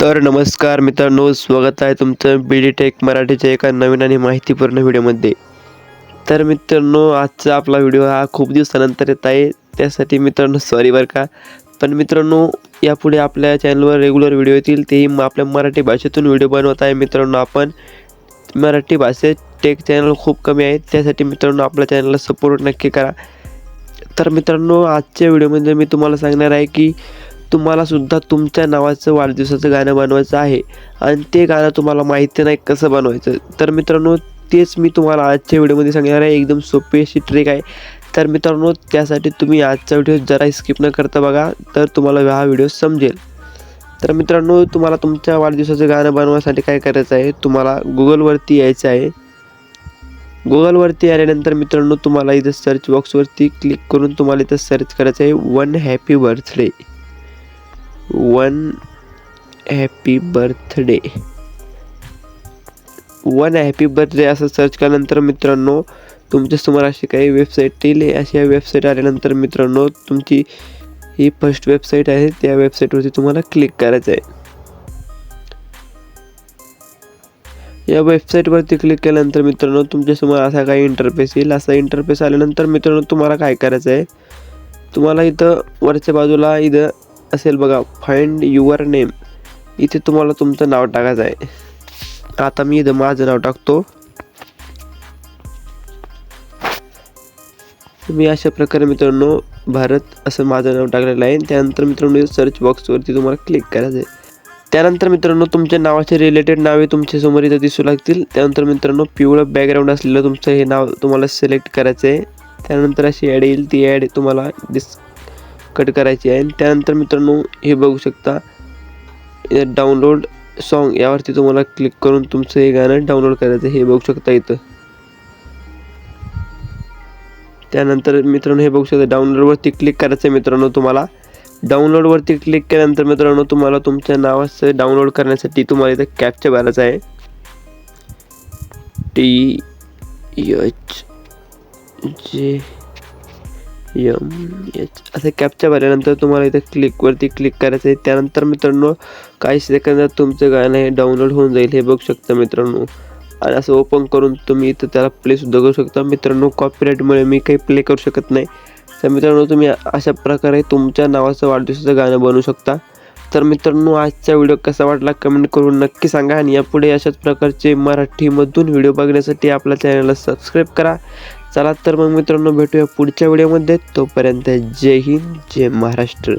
तर नमस्कार मित्रांनो स्वागत आहे तुमचं बी डी टेक मराठीच्या एका नवीन आणि माहितीपूर्ण व्हिडिओमध्ये. तर मित्रांनो आजचा आपला व्हिडिओ हा खूप दिवसानंतर येत आहे त्यासाठी मित्रांनो सॉरी बरं का. पण मित्रांनो यापुढे आपल्या चॅनलवर रेग्युलर व्हिडिओ येतील तेही आपल्या मराठी भाषेतून व्हिडिओ बनवत आहे मित्रांनो आपण. मराठी भाषेत टेक चॅनल खूप कमी आहे त्यासाठी मित्रांनो आपल्या चॅनलला सपोर्ट नक्की करा. तर मित्रांनो आजच्या व्हिडिओमध्ये मी तुम्हाला सांगणार आहे की तुम्हाला सुद्धा तुमच्या नावाचं वाढदिवसाचं गाणं बनवायचं आहे. आणि ते गाणं तुम्हाला माहिती नाही कसं बनवायचं. तर मित्रांनो तेच मी तुम्हाला आजच्या व्हिडिओमध्ये सांगणार आहे. एकदम सोपी अशी ट्रिक आहे. तर मित्रांनो त्यासाठी तुम्ही आजचा व्हिडिओ जरा स्किप न करता बघा तर तुम्हाला हा व्हिडिओ समजेल. तर मित्रांनो तुम्हाला तुमच्या वाढदिवसाचं गाणं बनवण्यासाठी काय करायचं आहे? तुम्हाला गुगलवरती यायचं आहे. गुगलवरती आल्यानंतर मित्रांनो तुम्हाला इथं सर्च बॉक्सवरती क्लिक करून तुम्हाला इथं सर्च करायचं आहे one happy birthday one happy birthday one happy birthday असं सर्च केल्यानंतर मित्रांनो तुमच्यासमोर अशी काही वेबसाईट येईल. अशा वेबसाईट आल्यानंतर मित्रांनो तुमची ही फर्स्ट वेबसाईट आहे त्या वेबसाईटवरती तुम्हाला क्लिक करायचं आहे. या वेबसाईटवरती क्लिक केल्यानंतर मित्रांनो तुमच्यासमोर असा काही इंटरफेस येईल. असा इंटरफेस आल्यानंतर मित्रांनो तुम्हाला काय करायचं आहे? तुम्हाला इथं वरच्या बाजूला इथं असेल बघा फाइंड युअर नेम इथे तुम्हाला तुमचं नाव टाकायचं आहे. आता मी इथं माझं नाव टाकतो. मी अशा प्रकारे मित्रांनो भारत असं माझं नाव टाकलेलं आहे. त्यानंतर मित्रांनो सर्च बॉक्सवरती तुम्हाला क्लिक करायचं आहे. त्यानंतर मित्रांनो तुमच्या नावाचे रिलेटेड नावे तुमच्यासमोर इथं दिसू लागतील. त्यानंतर मित्रांनो पिवळं बॅकग्राऊंड असलेलं तुमचं हे नाव तुम्हाला सिलेक्ट करायचं आहे. त्यानंतर अशी ॲड येईल ती ॲड तुम्हाला डिस कट करायची आहे. आणि त्यानंतर मित्रांनो हे बघू शकता डाउनलोड सॉन्ग यावरती तुम्हाला क्लिक करून तुमचं हे गाणं डाउनलोड करायचं आहे. हे बघू शकता इथं. त्यानंतर मित्रांनो हे बघू शकता डाउनलोडवरती क्लिक करायचं आहे मित्रांनो तुम्हाला. डाउनलोडवरती क्लिक केल्यानंतर मित्रांनो तुम्हाला तुमच्या नावाचं डाउनलोड करण्यासाठी तुम्हाला इथं कॅपच्या भरायचं आहे. टी एच जे असं कॅपच्या भरल्यानंतर तुम्हाला इथं क्लिकवरती क्लिक करायचं आहे त्यानंतर मित्रांनो काही सेकंदात तुमचं गाणं हे डाउनलोड होऊन जाईल. हे बघू शकता मित्रांनो. आणि असं ओपन करून तुम्ही इथं त्याला प्लेसुद्धा करू शकता. मित्रांनो कॉपीराईटमुळे मी काही प्ले करू शकत नाही. तर मित्रांनो तुम्ही अशा प्रकारे तुमच्या नावाचं वाढदिवसाचं गाणं बनवू शकता. तर मित्रांनो आजचा व्हिडिओ कसा वाटला कमेंट करून नक्की सांगा. आणि यापुढे अशाच प्रकारचे मराठीमधून व्हिडिओ बघण्यासाठी आपल्या चॅनलला सबस्क्राईब करा. चला तर मग मित्रांनो भेटूया पुढच्या व्हिडिओमध्ये. तोपर्यंत जय हिंद जय महाराष्ट्र.